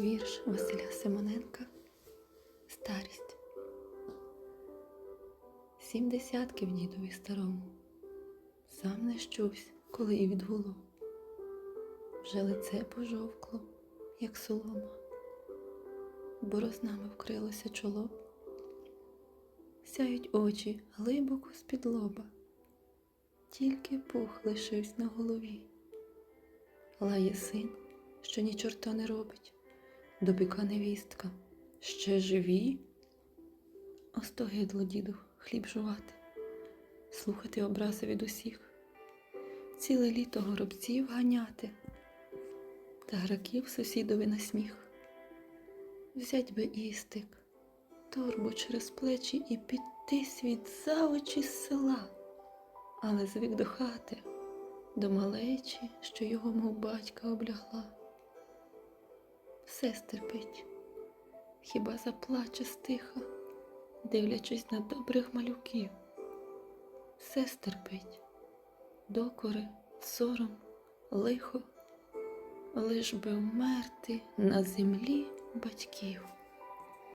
Вірш Василя Симоненка Старість. Сім десятків дідові старому. Сам не щувсь, коли і відгуло. Вже лице пожовкло, як солома, борознами вкрилося чоло. Сяють очі глибоко з-під лоба, тільки пух лишився на голові. Лає син, що ні чорта не робить, добіка невістка, ще живі. Остогидло, діду, хліб жувати, слухати образи від усіх, ціле літо горобців ганяти, та граків сусідові на сміх. Взять би істик, торбу через плечі і піти світ за очі з села, але звик до хати, до малечі, що його, мов батька, облягла. Все стерпить, хіба заплаче стиха, дивлячись на добрих малюків. Все стерпить, докори, сором, лихо, лиш би вмерти на землі батьків.